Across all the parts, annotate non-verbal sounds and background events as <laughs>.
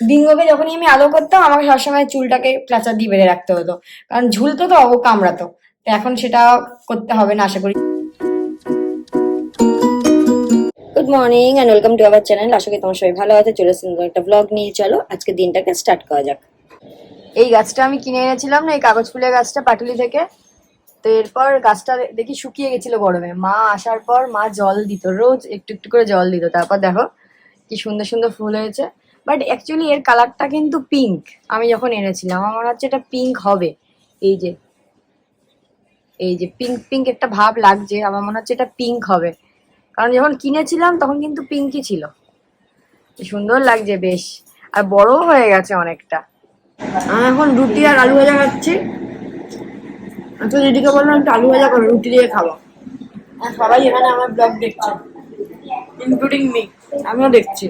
বিঙ্গোকে যখনই আমি আলো করতাম আমাকে সবসময় চুলটাকে প্লাচার দিয়ে বেঁধে রাখতে হতো। কারণ ঝুলতো তো ও কামড়াতো। তো এখন সেটা করতে হবে না আশা করি। Good morning and welcome to our channel আশা করি তোমার সবাই ভালো আছে। চলে এসেছি একটা ব্লগ নিয়ে। চলো আজকে দিনটাকে স্টার্ট করা যাক। এই গাছটা আমি কিনে এনেছিলাম না এই কাগজ ফুলের গাছটা পাটুলি থেকে। তো এরপর গাছটা দেখি শুকিয়ে গেছিল গরমে। মা আসার পর মা জল দিত রোজ একটু একটু করে জল দিত। তারপর দেখো কি সুন্দর সুন্দর ফুল হয়েছে। বাট অ্যাকচুয়ালি এর কালারটা কিন্তু পিঙ্ক আমি যখন এনেছিলাম, আমার হচ্ছে এটা পিঙ্ক হবে। এই যে এই যে পিঙ্ক পিঙ্ক একটা ভাব লাগছে, আমার মনে হচ্ছে এটা পিঙ্ক হবে। কারণ যখন কিনেছিলাম তখন কিন্তু পিঙ্কই ছিল। সুন্দর লাগছে বেশ। আর বড়ও হয়ে গেছে অনেকটা। আমি এখন রুটি আর আলু ভাজা খাচ্ছি। তো দিদিকে বললাম একটু আলু ভাজা করো, রুটি দিয়ে খাব। সবাই এখানে আমার ব্লগ দেখছে। ইনক্লুডিং মি আমিও দেখছি।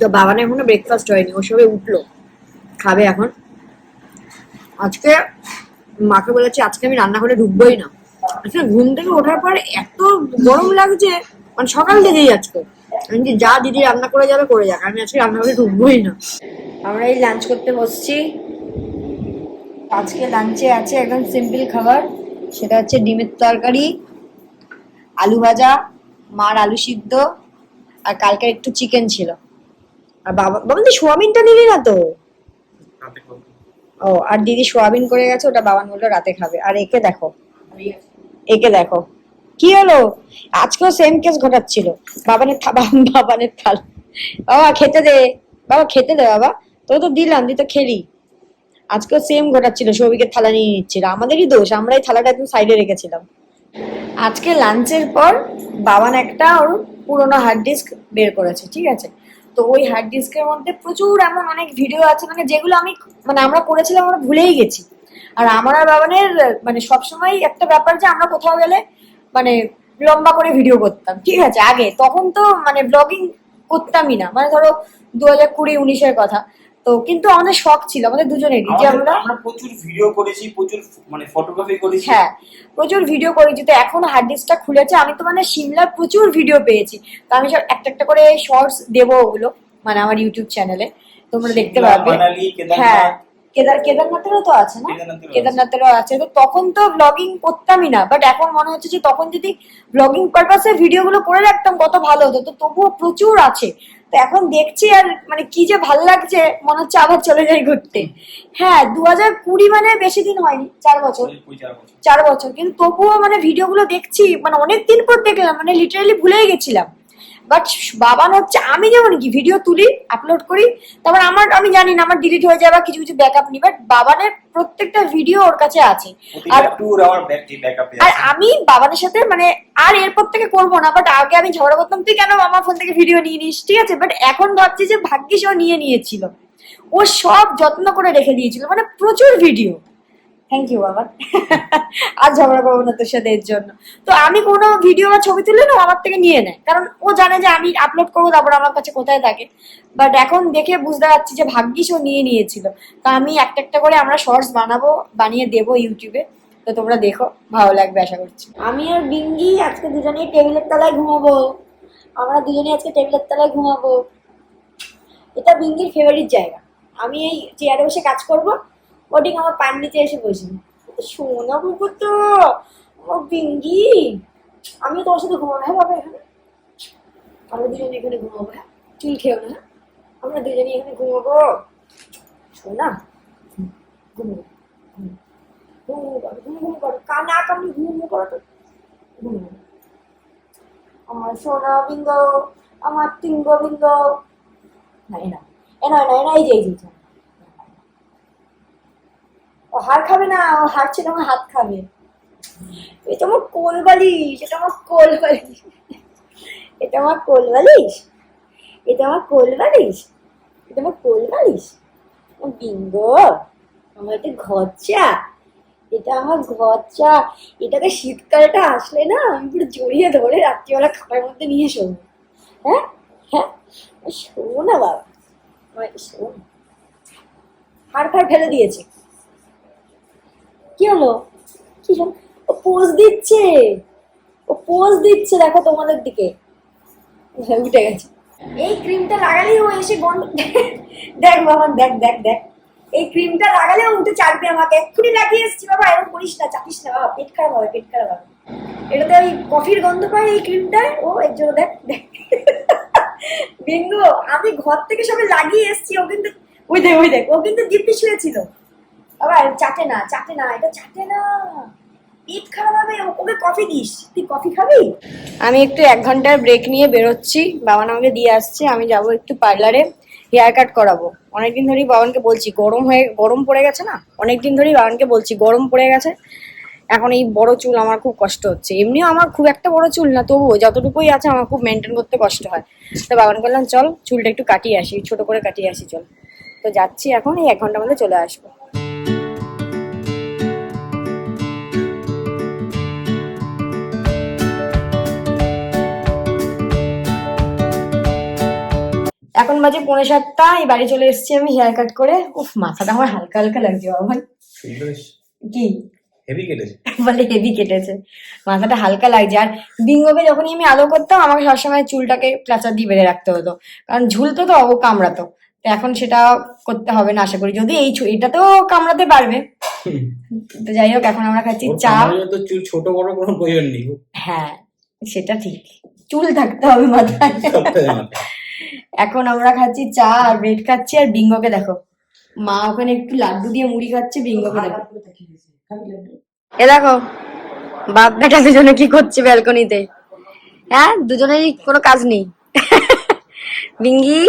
তো বাবানে এখনও ব্রেকফাস্ট হয়নি, ও সবে উঠল। খাবে এখন। আজকে মাকে বলেছি, আজকে আমি রান্না রান্নাঘরে ঢুকবোই না। আজকে ঘুম থেকে ওঠার পর এত গরম লাগছে মানে সকাল থেকেই আজকে। আমি যা দিদি রান্না করে যাবে, করে যাক। আমি আজকে রান্নাঘরে ঢুকবোই না। আমরা এই লাঞ্চ করতে বসছি। আজকে লাঞ্চে আছে একদম সিম্পল খাবার। সেটা হচ্ছে ডিমের তরকারি, আলু ভাজা, মার আলু সিদ্ধ, আর কালকে একটু চিকেন ছিল। আর বাবা বাবা তুই সোয়াবিনটা নিলি না তো? ও আর দিদি সোয়াবিন করে গেছে ওটা বাবান বলল রাতে খাবে। আর একে দেখো। একে দেখো। কি হলো? আজকেও সেম কেস ঘটাচ্ছিল। বাবানের বাবানের থাল। বাবা খেতে দে। বাবা খেতে দে বাবা। তো তো দিলাম তুই তো খেলি। আজকেও সেম ঘটাচ্ছিল সৌভিকের থালা নিয়ে নিচ্ছিল। আমাদেরই দোষ আমরা এই থালাটা একদম সাইডে রেখেছিলাম। আজকে লাঞ্চের পর বাবান একটা ওর পুরোনো হার্ড ডিস্ক বের করেছে ঠিক আছে? তো ওই হার্ড ডিস্কের মধ্যে প্রচুর এমন অনেক ভিডিও আছে মানে যেগুলো আমি মানে আমরা করেছিলাম আমরা ভুলেই গেছি। আর আমার আর বাবানের মানে সবসময় একটা ব্যাপার যে আমরা কোথাও গেলে মানে লম্বা করে ভিডিও করতাম, ঠিক আছে? আগে, তখন তো মানে ব্লগিং করতামই না। মানে ধরো দু হাজার কুড়ি, উনিশের কথা। তো কিন্তু আমাদের শখ ছিল আমাদের দুজনের যে আমরা আমরা প্রচুর ভিডিও করেছি প্রচুর মানে ফটোগ্রাফি করেছি। হ্যাঁ প্রচুর ভিডিও করেছি তো এখন হার্ড ডিস্কটা খুলেছে। আমি তো মানে সিমলার প্রচুর ভিডিও পেয়েছি। তো আমি সব একটা একটা করে শর্টস দেবো ওগুলো মানে আমার ইউটিউব চ্যানেলে তোমরা দেখতে কেদারনাথ। হ্যাঁ কেদার কেদারনাথেরও তো আছে না? কেদারনাথেরও আছে। তো তখন তো ব্লগিং করতামই না। বাট এখন মনে হচ্ছে যে তখন যদি ব্লগিং পারপাসে ভিডিওগুলো করে রাখতাম কত ভালো হতো। তো তবুও প্রচুর আছে। তো এখন দেখছি আর মানে কি যে ভালো লাগছে মনে হচ্ছে আবার চলে যাই ঘুরতে। হ্যাঁ দু হাজার কুড়ি মানে বেশি দিন হয়নি চার বছর। চার বছর। কিন্তু তবুও মানে ভিডিওগুলো দেখছি মানে অনেক দিন পর দেখলাম মানে লিটারালি ভুলেই গেছিলাম। বাট বাবান হচ্ছে আমি যেমন কি ভিডিও তুলি আপলোড করি তারপর আমার আমি জানি না আমার ডিলিট হয়ে যায় বা কিছু কিছু ব্যাকআপ নি বাট বাবানের প্রত্যেকটা ভিডিও ওর কাছে আছে। আর আর আমি বাবানের সাথে মানে আর এরপর থেকে করব না বাট আগে আমি ঝগড়া করতাম তুই কেন আমার ফোন থেকে ভিডিও নিয়ে নিস? ঠিক আছে বাট এখন ভাবছি যে ভাগ্যিস ও নিয়ে নিয়েছিল। ও সব যত্ন করে রেখে দিয়েছিল মানে প্রচুর ভিডিও থ্যাংক ইউ বাবা। আর ঝগড়া করব না তোর সাথে এর জন্য। তো আমি কোনো ভিডিও বা ছবি তুলে না আমার থেকে নিয়ে নেয়। কারণ ও জানে যে আমি আপলোড করব, তারপর আমার কাছে কোথায় থাকে। বাট এখন দেখে বুঝতে পারছি যে ভাগ্যিস ও নিয়ে নিয়েছিল। তো আমি একটা একটা করে আমরা শর্টস বানাবো, বানিয়ে দেবো ইউটিউবে তো তোমরা দেখো, ভালো লাগবে আশা করছি। আমি আর বিঙ্গি আজকে দুজনেই টেবিলের তলায় ঘুমাবো। আমরা দুজনেই আজকে টেবিলের তলায় ঘুমাবো। এটা বিঙ্গির ফেভারিট জায়গা। আমি এই চেয়ারে বসে কাজ করব। ওটিং আমার পান নিচে এসে বসি। শোনা বুকু তো ও বিঙ্গি আমি তোর সাথে ঘুমাবো হ্যাঁ বাবা এখানে। আমরা দুজনে এখানে ঘুমাবো হ্যাঁ। চুল খেও না হ্যাঁ? আমরা দুজনে এখানে ঘুমাবো। শোনা ঘুমাবো ঘুম ঘুম করো। করো তো। আমার সোনা বিঙ্গ আমার টিঙ্গ বিঙ্গ না এ না এ না না এই যে এই যে, হাড় খাবে না, ও হাড় ছিল আমার হাত খাবে। এটা আমার কোল বালিশ, এটা আমার কোল বালিশ। এটা আমার কোল বালিশ? এটা আমার কোল বালিশ? এটা আমার কোল বালিশ? বিঙ্গ, আমার এটা ঘরচা এটা আমার ঘরচা এটাকে শীতকালটা আসলে না, আমি পুরো জড়িয়ে ধরে রাত্রিবেলা খাবারের মধ্যে নিয়ে শোবো। হ্যাঁ? হ্যাঁ? শোবো না বাবা। শোন হাড় ফাড় ফেলে দিয়েছে। কি হলো? কি ও পোজ দিচ্ছে। ও পোজ দিচ্ছে দেখো তোমাদের দিকে। হ্যাঁ, উঠে গেছে। এই ক্রিমটা লাগালেই ও এসে <laughs> দেখ বাবা দেখ দেখ দেখ। এই ক্রিমটা লাগালে উঠে চাটবে আমাকে। এক্ষুনি লাগিয়ে এসছি বাবা এরকম করিস না চাপিস না বাবা পেট খারাপ হবে পেট খারাপ হবে। এটাতে ওই কফির গন্ধ পায় এই ক্রিমটায় ও এর জন্য দেখ দেখ। <laughs> বিঙ্গু আমি ঘর থেকে সবাই লাগিয়ে এসছি ও কিন্তু ওই দেখ ওই দেখ ও কিন্তু দিব্যি শুয়েছিল বাবা চাটে না চাটে না, এটা চাটে না। পেট খারাপ হবে ওকে কফি দিস। তুই কফি খাবি? আমি একটু এক ঘণ্টার ব্রেক নিয়ে বেরোচ্ছি। বাবান আমাকে দিয়ে আসছে, আমি যাব একটু পার্লারে হেয়ার কাট করাবো। অনেকদিন ধরেই বাবানকে বলছি, গরম হয়ে গরম পড়ে গেছে না? অনেকদিন ধরেই বাবানকে বলছি, গরম পড়ে গেছে। এখন এই বড় চুল আমার খুব কষ্ট হচ্ছে। এমনিও আমার খুব একটা বড় চুল না, তবুও যতটুকুই আছে আমার খুব মেনটেন করতে কষ্ট হয়। তো বাবান বললাম, চল, চুলটা একটু কাটিয়ে আসি, ছোট করে কাটিয়ে আসি, চল। তো যাচ্ছি এখন, এই এক ঘণ্টার মধ্যে চলে আসব। এখন বাজে পৌনে সাতটা এই বাড়ি চলে এসেছি আমি হেয়ার কাট করে। উফ মাথাটা আমার হালকা হালকা লাগছে বাবা। কি? হেভি কেটেছে। বলে হেভি কেটেছে। মাথাটা হালকা লাগছে। আর বিঙ্গোকে যখনই আমি আলো করতাম আমাকে সবসময় চুলটাকে ক্লাচার দিয়ে বেঁধে রাখতে হতো। কারণ ঝুলতো তো ও কামড়াতো। তো এখন সেটা করতে হবে না আশা করি। যদি এই ছু- এটাতেও কামড়াতে পারবে। তো যাই হোক এখন আমরা খাচ্ছি চা। চুল ছোট বড় কোনো প্রয়োজন নেই। হ্যাঁ সেটা ঠিক। চুল থাকতে হবে মাথায়। এখন আমরা খাচ্ছি চা আর ব্রেড খাচ্ছি আর বিঙ্গোকে দেখো। মা ওখানে একটু লাড্ডু দিয়ে মুড়ি খাচ্ছে বিঙ্গোকে দেখো। এ দেখো বাপ বেটা দুজনে কি করছে ব্যালকনিতে? হ্যাঁ দুজনেরই কোনো কাজ নেই। বিঙ্গি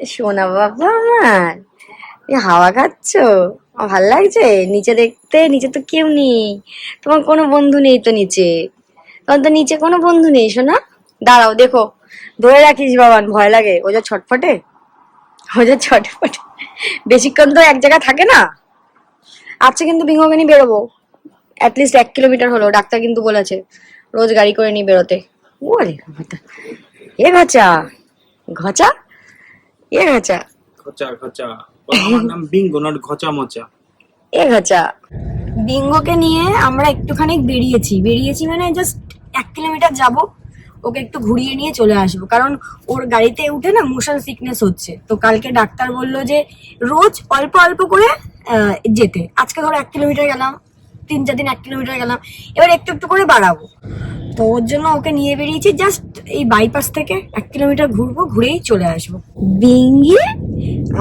সোনা বাবা আমার হাওয়া খাচ্ছ? ভালো লাগছে? নিচে দেখতে নিচে তো কেউ নেই। তোমার কোনো বন্ধু নেই তো নিচে। তোমার তো নিচে কোনো বন্ধু নেই শোনা দাঁড়াও দেখো। ধরে রাখিস বাবান ভয় লাগে। ও যা ছটফটে? ও যা ছটফটে। বেশিক্ষণ তো এক জায়গায় থাকে না। আজকে কিন্তু বিঙ্গোকে নিয়ে বেরোবো। অ্যাটলিস্ট এক কিলোমিটার হলো ডাক্তার কিন্তু বলেছে। রোজ গাড়ি করে নিয়ে বেরোতে। এ ঘচা। ঘচা? এ ঘচা। খচা খচা নাম বিঙ্গো নট ঘচা মচা। এ ঘচা। বিঙ্গোকে নিয়ে আমরা একটুখানি বেরিয়েছি। বেরিয়েছি মানে জাস্ট এক কিলোমিটার যাব। ওকে একটু ঘুরিয়ে নিয়ে চলে আসব। কারণ ওর গাড়িতে উঠে না মোশন সিকনেস হচ্ছে। তো কালকে ডাক্তার বলল যে রোজ অল্প অল্প করে যেতে। আজকে ধরো এক কিলোমিটার গেলাম তিন চার দিন এক কিলোমিটার গেলাম। এবার একটু একটু করে বাড়াবো। তো ওর জন্য ওকে নিয়ে বেরিয়েছি জাস্ট এই বাইপাস থেকে এক কিলোমিটার ঘুরবো ঘুরেই চলে আসব। বিঙ্গি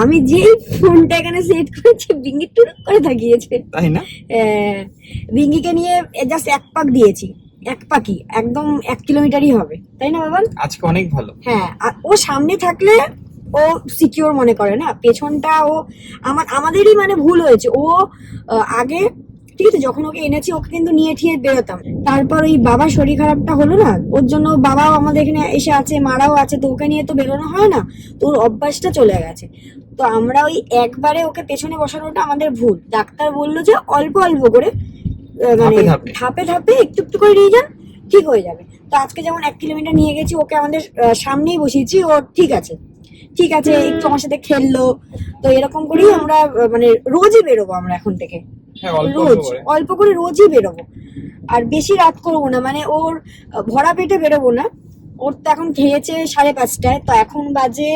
আমি যেই ফোনটা এখানে সেট করেছি বিঙ্গি টুরুক করে থাকিয়েছে তাই না? আহ, বিঙ্গিকে নিয়ে জাস্ট এক পাক দিয়েছি। এক পাকই একদম এক কিলোমিটারই হবে। তাই না বাবান? আজকে অনেক ভালো। হ্যাঁ আর ও সামনে থাকলে ও সিকিওর মনে করে না। পেছনটা ও আমার আমাদেরই মানে ভুল হয়েছে। ও আগে ঠিক আছে যখন ওকে এনেছি ওকে কিন্তু নিয়ে ঠিয়ে বেরোতাম। তারপর ওই বাবার শরীর খারাপটা হলো না? ওর জন্য বাবাও আমাদের এখানে এসে আছে মারাও আছে তো ওকে নিয়ে তো বেরোনো হয় না? তো ওর অভ্যাসটা চলে গেছে। তো আমরা ওই একবারে ওকে পেছনে বসানোটা আমাদের ভুল। ডাক্তার বলল যে অল্প অল্প করে মানে ধাপে ধাপে। একটু একটু করে নিয়ে যান ঠিক হয়ে যাবে। তো আজকে যেমন এক কিলোমিটার নিয়ে গেছি ওকে আমাদের সামনেই বসিয়েছি ও ঠিক আছে। ঠিক আছে একটু আমার সাথে খেললো। তো এরকম করেই আমরা মানে রোজই বেরোবো আমরা এখন থেকে। হ্যাঁ রোজ অল্প করে রোজই বেরোবো। আর বেশি রাত করব না মানে ওর ভরা পেটে বেরোবো না। ওর তো এখন খেয়েছে সাড়ে পাঁচটায় তো এখন বাজে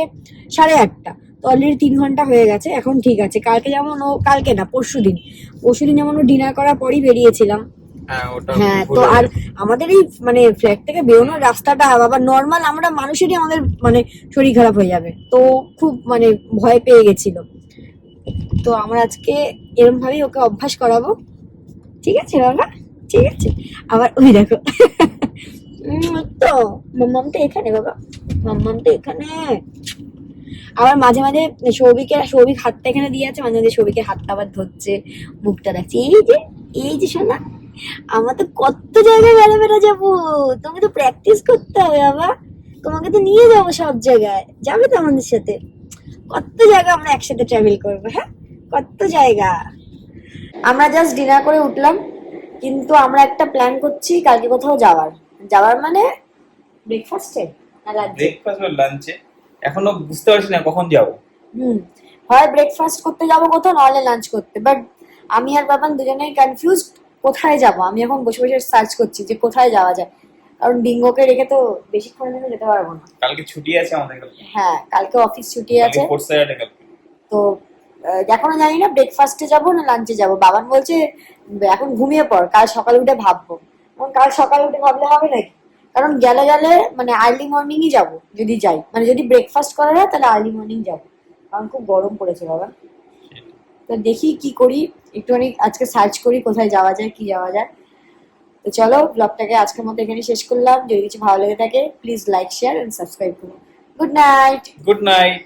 সাড়ে আটটা। অলরেডি তিন ঘণ্টা হয়ে গেছে এখন ঠিক আছে। কালকে যেমন ও কালকে না পরশু দিন। পরশু দিন যেমন ও ডিনার করার পরই বেরিয়েছিলাম। হ্যাঁ হ্যাঁ তো আর আমাদের এই মানে ফ্ল্যাট থেকে বেরোনোর রাস্তাটা বাবা নর্মাল আমরা মানুষেরই আমাদের মানে শরীর খারাপ হয়ে যাবে। তো খুব মানে ভয় পেয়ে গেছিল। তো আমরা আজকে এরকম ভাবেই ওকে অভ্যাস করাবো। ঠিক আছে বাবা? ঠিক আছে। আবার ওই দেখো। তো মাম্মাম তো এখানে বাবা। মাম্মাম তো এখানে। আবার মাঝে মাঝে সৌভিকের, সৌভিক হাতটা এখানে দিয়ে আছে, মাঝে মাঝে সৌভিকের হাতটা আবার ধরছে, মুখটা দেখছে। এই যে এই যে শোনা আমার তো কত জায়গায় বেড়া বেড়া যাব। তোমাকে তো প্র্যাকটিস করতে হবে, আবার তোমাকে তো নিয়ে যাব সব জায়গায়। যাবে তো আমাদের সাথে। কত জায়গা আমরা একসাথে ট্রাভেল করব হ্যাঁ? কত জায়গা। আমরা জাস্ট ডিনার করে উঠলাম, কিন্তু আমরা একটা প্ল্যান করছি কালকে কোথাও যাওয়ার। যাওয়ার মানে ব্রেকফাস্টে না লাঞ্চে ব্রেকফাস্ট লাঞ্চে এখনও বুঝতে পারছি না কখন যাব। হুম হয় ব্রেকফাস্ট করতে যাব কোথাও নাহলে লাঞ্চ করতে। বাট আমি আর বাবান দুজনেই কনফিউজ কোথায় যাব? আমি এখন বসে বসে সার্চ করছি যে কোথায় যাওয়া যায়। কারণ বিঙ্গোকে রেখে তো বেশিক্ষণের জন্য যেতে পারব না। কালকে ছুটি আছে আমাদের হ্যাঁ কালকে অফিস ছুটি আছে। তো এখনও জানি না ব্রেকফাস্টে যাব না লাঞ্চে যাব। বাবান বলছে এখন ঘুমিয়ে পড় কাল সকালে উঠে ভাববো। কাল সকালে উঠে ভাবলে হবে নাকি? কারণ গেলে গেলে মানে আর্লি মর্নিংই যাব, যদি যাই। মানে যদি ব্রেকফাস্ট করা হয় তাহলে আর্লি মর্নিং যাব। কারণ খুব গরম পড়েছে বাবা। তো দেখি কি করি, একটুখানি আজকে সার্চ করি, কোথায় যাওয়া যায়, কি যাওয়া যায়। তো চলো ব্লগটাকে আজকের মতো এখানে শেষ করলাম। যদি কিছু ভালো লেগে থাকে please like share and subscribe করুন গুড নাইট গুড নাইট